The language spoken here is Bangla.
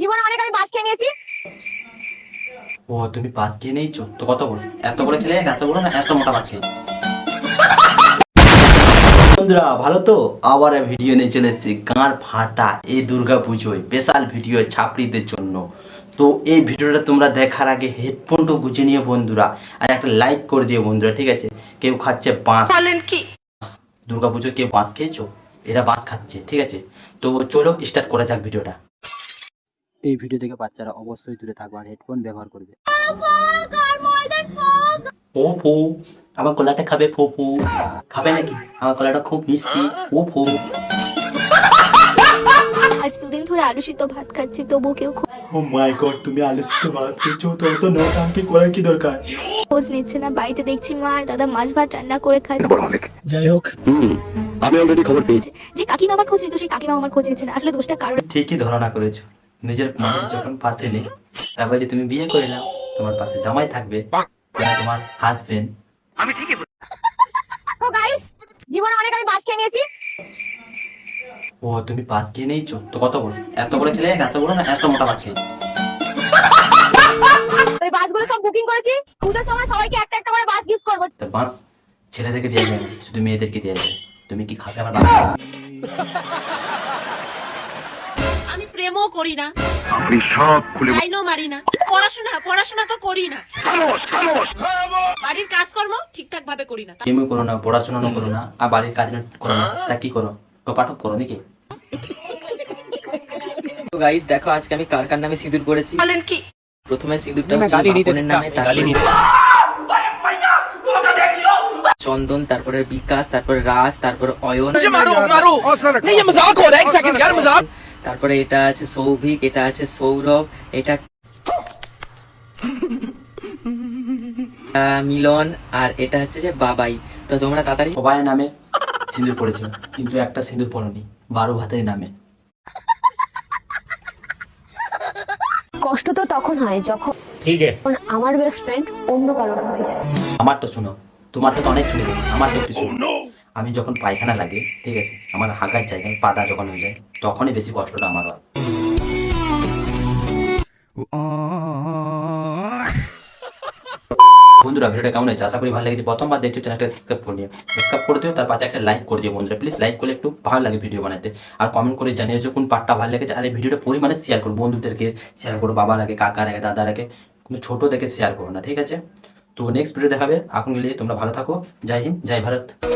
জীবনে অনেক আমি বাস খেয়ে নিয়েছি। ও তুমি পাস খেয়ে নিয়েছো? তো কত বড় এত বড় খেলে এত বড় না এত মোটা পাস খেয়ে? বন্ধুরা ভালো তো? আবার ভিডিও নিয়ে চলে এসেছি গাঁর ফাটা? এই দুর্গা পুজোয় স্পেশাল ভিডিও ছাপড়িদের জন্য। তো এই ভিডিওটা তোমরা দেখার আগে হেডফোনটা গুজে নিও বন্ধুরা আর একটা লাইক করে দিও বন্ধুরা ঠিক আছে? কেউ খাচ্ছে বাঁশ কি? দুর্গা পুজো কেউ বাঁশ খেয়েছো? এরা বাঁশ খাচ্ছে ঠিক আছে? তো চলো স্টার্ট করা যাক ভিডিওটা এই ভিডিও থেকে বাচ্চারা অবশ্যই দূরে থাকবে আর হেডফোন ব্যবহার করবে। ও ফু আমার কলাটা খাবে ফু ফু খাবে নাকি? আমার কলাটা খুব মিষ্টি ও ফু আজ দুদিন ধরে আলু সিদ্ধ ভাত খাচ্ছি তবু কেউ ও মাই গড তুমি আলু সিদ্ধ ভাত খেয়েছো তো তো নৌকাঙ্কি করার কি দরকার? খোঁজ নিচ্ছে না বাড়িতে দেখছি মা আর দাদা মাছ ভাত রান্না করে খাচ্ছে। আমি অলরেডি খবর পেয়েছি। যে কাকিমা আমার খোঁজ নিত সেই কাকিমা আমার খোঁজ নিচ্ছে না আসলে দোষটা কারণ ঠিকই ধারণা করেছ। নিজের মানুষ যখন পাশে নেই তারপর যে তুমি বিয়ে করে নাও তোমার পাশে জামাই থাকবে তোমার হাজবেন্ড তো গাইস জীবনে অনেক আমি বাস খেয়ে নিয়েছি। ও তুমি পাস খেয়ে নিয়েছো? তো কত বড়? এত বড় খেলে এত বড় না এত মোটা পাস খেয়ে? তো এই বাসগুলো সব বুকিং করেছি। পুজোর সময় সবাইকে একটা একটা করে বাস গিফট করব। তা বাস ছেলেদেরকে দেওয়া যায় শুধু মেয়েদেরকে দেওয়া যায় তুমি কি খাবে আমার বাবা আমি প্রেমও করি না। আপনি সব খুলে লাইনও মারি না। পড়াশোনা পড়াশোনা তো করি না। বাড়ির কাজকর্ম ঠিকঠাক ভাবে করি না। গেমও করো না পড়াশোনাও করো না। আর বাড়ির কাজ করো না। তা কি করো? তো পাঠক করো নাকি? তো গাইস দেখো আজকে আমি কার কার নামে সিঁদুর করেছি প্রথমে সিঁদুরটা হচ্ছে নামে তারপরে চন্দন তারপরে বিকাশ তারপরে রাজ তারপরে অয়ন। তারপরে এটা আছে সৌভিক এটা আছে সৌরভ এটা মিলন আর এটা হচ্ছে যে বাবাই। তো তোমরা তাড়াতাড়ি সবাই নামে সিঁদুর পড়েছো কিন্তু একটা সিঁদুর পড়নি বারো ভাতের নামে। কষ্ট তো তখন হয় যখন আমার বেস্ট ফ্রেন্ড অন্য কারণ হয়ে যায়। আমারটা শোনো তোমারটা তো অনেক শুনেছি আমারটা একটু শোনো। আমি যখন পায়খানা লাগে, ঠিক আছে, আমার হাগার জায়গায় পাদা যখন হয়ে যায়, তখনই বেশি কষ্টটা আমার হয়। বন্ধুরা, ভিডিওটা কেমন হয়েছে? আশা করি ভালো লেগেছে। প্রথমবার দেখছ চ্যানেলটা সাবস্ক্রাইব করে দিও সাবস্ক্রাইব করে দিও, তার পাশে একটা লাইক করে দিও বন্ধুরা। প্লিজ লাইক করলে একটু ভালো লাগে ভিডিও বানাতে। আর কমেন্ট করে জানিয়ে যে কোন পার্টটা ভালো লেগেছে। আর এই ভিডিওটা পরিমাণে শেয়ার করো, বন্ধুদেরকে শেয়ার করো, বাবার আগে, কাকার আগে, দাদার আগে। কিন্তু ছোট দেখে শেয়ার করো না, ঠিক আছে? তো নেক্সট ভিডিও দেখাবে। এখন গেলে তোমরা ভালো থাকো। জয় হিন্দ, জয় ভারত।